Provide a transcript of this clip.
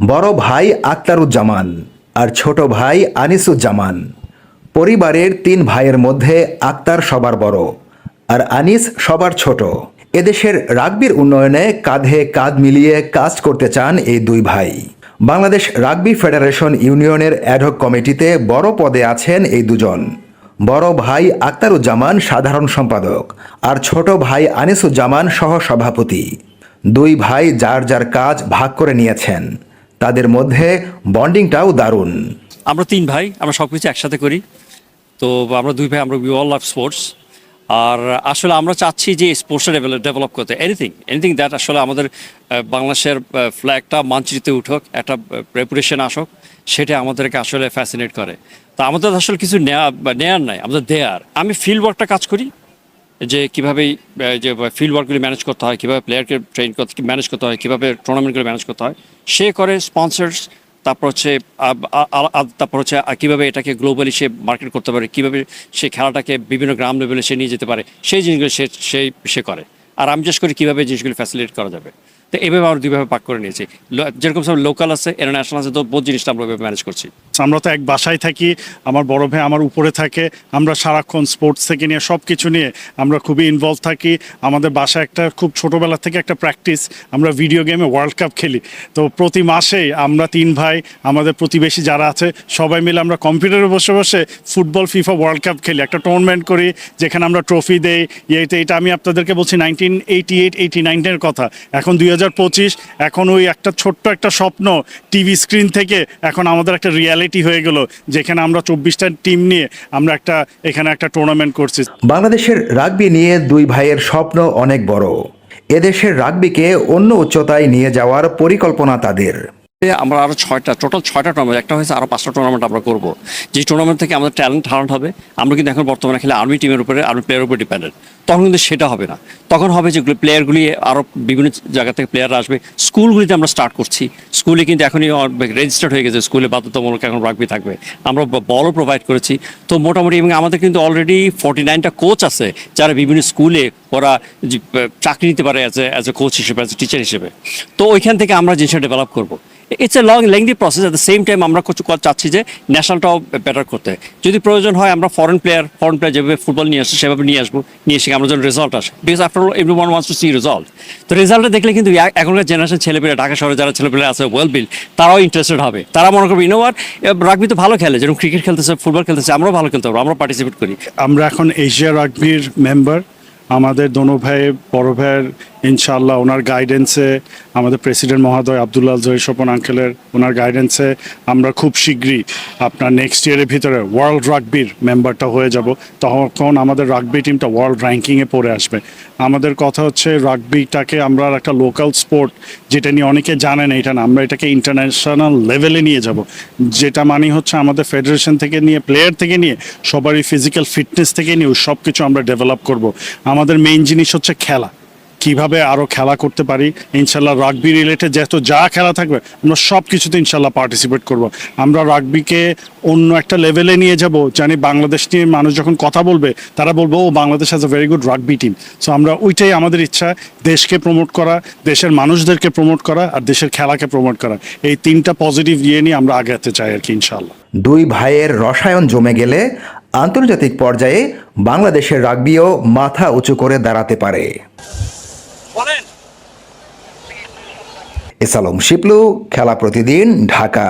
বড় ভাই আক্তারুজ্জামান আর ছোট ভাই আনিসুজ্জামান। পরিবারের তিন ভাইয়ের মধ্যে আক্তার সবার বড় আর আনিস সবার ছোট। এদেশের রাগবির উন্নয়নে কাঁধে কাঁধ মিলিয়ে কাজ করতে চান এই দুই ভাই। বাংলাদেশ রাগবি ফেডারেশন ইউনিয়নের অ্যাডহক কমিটিতে বড় পদে আছেন এই দুজন। বড় ভাই আক্তারুজ্জামান সাধারণ সম্পাদক আর ছোট ভাই আনিসুজ্জামান সহ সভাপতি দুই ভাই যার যার কাজ ভাগ করে নিয়েছেন। তাদের মধ্যে বন্ডিংটাও দারুণ। আমরা তিন ভাই, আমরা সব কিছু একসাথে করি। তো আমরা দুই ভাই, আমরা উই অল লাভ স্পোর্টস আর আসলে আমরা চাচ্ছি যে স্পোর্টসটা ডেভেলপ করতে। এনিথিং এনিথিং দ্যাট আসলে আমাদের বাংলাদেশের ফ্ল্যাগটা মানচিত্রে উঠুক, একটা রেপুটেশন আসুক, সেটা আমাদেরকে আসলে ফ্যাসিনেট করে। তো আমাদের আসলে কিছু নেওয়া বা নেয়ার নাই, আমাদের দেয়ার আমি ফিল্ড ওয়ার্কটা কাজ করি যে কীভাবে যে ফিল্ড ওয়ার্কগুলি ম্যানেজ করতে হয়, কীভাবে প্লেয়ারকে ট্রেন করতে ম্যানেজ করতে হয়, কীভাবে টুর্নামেন্টগুলি ম্যানেজ করতে হয়, সে করে স্পন্সার্স তারপর হচ্ছে তারপর হচ্ছে কীভাবে এটাকে গ্লোবালি সে মার্কেট করতে পারে, কীভাবে সে খেলাটাকে বিভিন্ন গ্রাম লেভেলে সে নিয়ে যেতে পারে, সেই জিনিসগুলো সে সেই সে করে। আর আমি জাস্ট করি কীভাবে জিনিসগুলি ফ্যাসিলিটেট করা যাবে। তো এইভাবে আমরা দুইভাবে পাক করে নিয়েছি। যেরকম সব লোকাল আছে ইন্টারন্যাশনাল আছে, তো বহু জিনিসটা আমরা ম্যানেজ করছি। আমরা তো এক বাসায় থাকি, আমার বড় ভাই আমার উপরে থাকে, আমরা সারাক্ষণ স্পোর্টস থেকে নিয়ে সব কিছু নিয়ে আমরা খুবই ইনভলভ থাকি। আমাদের বাসায় একটা খুব ছোটোবেলা থেকে একটা প্র্যাকটিস আমরা ভিডিও গেমে ওয়ার্ল্ড কাপ খেলি। তো প্রতি মাসেই আমরা তিন ভাই, আমাদের প্রতিবেশী যারা আছে, সবাই মিলে আমরা কম্পিউটারে বসে বসে ফুটবল ফিফা ওয়ার্ল্ড কাপ খেলি। একটা টুর্নামেন্ট করি, যেখানে আমরা ট্রফি দেই, ইয়েতে, এটা আমি আপনাদেরকে বলছি নাইনটিন এইটি এইট এইটি নাইনের কথা। এখন দুই হাজার পঁচিশ এখন ওই একটা ছোট্ট একটা স্বপ্ন টিভি স্ক্রিন থেকে এখন আমাদের একটা রিয়ালিটি হয়ে গেল, যেখানে আমরা চব্বিশটা টিম নিয়ে আমরা একটা, এখানে একটা টুর্নামেন্ট করছি। বাংলাদেশের রাগবি নিয়ে দুই ভাইয়ের স্বপ্ন অনেক বড়। এদেশের রাগবিকে অন্য উচ্চতায় নিয়ে যাওয়ার পরিকল্পনা তাদের। আমরা আরও ছয়টা টোটাল ছয়টা টুর্নামেন্ট একটা হয়েছে আরও পাঁচটা টুর্নামেন্ট আমরা করব। যে টুর্নামেন্ট থেকে আমাদের ট্যালেন্ট হারান্ট হবে, আমরা কিন্তু এখন বর্তমানে খেলে আর্মি টিমের উপরে আর্মি প্লেয়ারের উপর ডিপেন্ডেন্ট তখন কিন্তু সেটা হবে না। তখন হবে যে প্লেয়ারগুলি আরও বিভিন্ন জায়গা থেকে প্লেয়াররা আসবে। স্কুলগুলিতে আমরা স্টার্ট করছি। স্কুলে কিন্তু এখনই রেজিস্টার্ড হয়ে গেছে। স্কুলে বাধ্যতামূলক এখন রাগবি থাকবে। আমরা বলও প্রোভাইড করেছি। তো মোটামুটি এবং আমাদের কিন্তু অলরেডি ফর্টি নাইনটা কোচ আছে, যারা বিভিন্ন স্কুলে ওরা চাকরি নিতে পারে as a as a coach হিসেবে অ্যাজ এ টিচার হিসেবে। তো ওইখান থেকে আমরা জিনিসটা ডেভেলপ করব। It's a long lengthy process at the same time আমরা কিছু চাচ্ছি যে ন্যাশনালটাও বেটার করতে। যদি প্রয়োজন হয়, আমরা ফরেন প্লেয়ার ফরেন প্লেয়ার যেভাবে ফুটবল নিয়ে আসছে সেভাবে নিয়ে আসব, নিয়ে এসে আমরা যেন রেজাল্ট আসে। Because after all everyone wants to see result তো রেজাল্টটা দেখলে কিন্তু এখনকার জেনারেশন ছেলেপেলে, ঢাকা শহরে যারা ছেলেপেলে আছে ওয়েল বিল তারাও ইন্টারেস্টেড হবে। তারা মনে করবে ইনোভার রাগবি তো ভালো খেলে, যেরকম ক্রিকেট খেলতেছে ফুটবল খেলতেছে, আমরাও ভালো খেলতে পারব আমরা পার্টিসিপেট করি। আমরা এখন এশিয়া রাগবির মেম্বার আমাদের দোনো ভাই, বড় ভাইয়ের ইনশাল্লাহ ওনার গাইডেন্সে আমাদের প্রেসিডেন্ট মহোদয় আবদুল্লাহ জয় স্বপন আঙ্কেলের ওনার গাইডেন্সে আমরা খুব শীঘ্রই আপনার নেক্সট ইয়ারের ভিতরে ওয়ার্ল্ড রাগবির মেম্বারটা হয়ে যাব। তখন আমাদের রাগবি টিমটা ওয়ার্ল্ড র্যাঙ্কিংয়ে পড়ে আসবে। আমাদের কথা হচ্ছে রাগবিটাকে আমরা একটা লোকাল স্পোর্ট যেটা নিয়ে অনেকে জানেন এটা না, আমরা এটাকে ইন্টারন্যাশনাল লেভেলে নিয়ে যাব। যেটা মানে হচ্ছে আমাদের ফেডারেশন থেকে নিয়ে প্লেয়ার থেকে নিয়ে, সবারই ফিজিক্যাল ফিটনেস থেকে নিয়ে সব কিছু আমরা ডেভেলপ করব। আমাদের মেইন জিনিস হচ্ছে খেলা। কীভাবে আরও খেলা করতে পারি, ইনশাল্লাহ রাগবি রিলেটেড যেহেতু যা খেলা থাকবে, আমরা সব কিছুতে ইনশাল্লাহ পার্টিসিপেট করব। আমরা রাগবিকে অন্য একটা লেভেলে নিয়ে যাব, জানি বাংলাদেশ নিয়ে মানুষ যখন কথা বলবে, তারা বলব, ও, Bangladesh has a very good rugby team so আমরা ওইটাই আমাদের ইচ্ছা, দেশকে প্রমোট করা, দেশের মানুষদেরকে প্রমোট করা, আর দেশের খেলাকে প্রমোট করা। এই তিনটা পজিটিভ ইয়ে নিয়ে আমরা আগাতে চাই আর কি, ইনশাল্লাহ। দুই ভাইয়ের রসায়ন জমে গেলে আন্তর্জাতিক পর্যায়ে বাংলাদেশের রাগবিও মাথা উঁচু করে দাঁড়াতে পারে। এসালম শিপলু খেলা প্রতিদিন ঢাকা।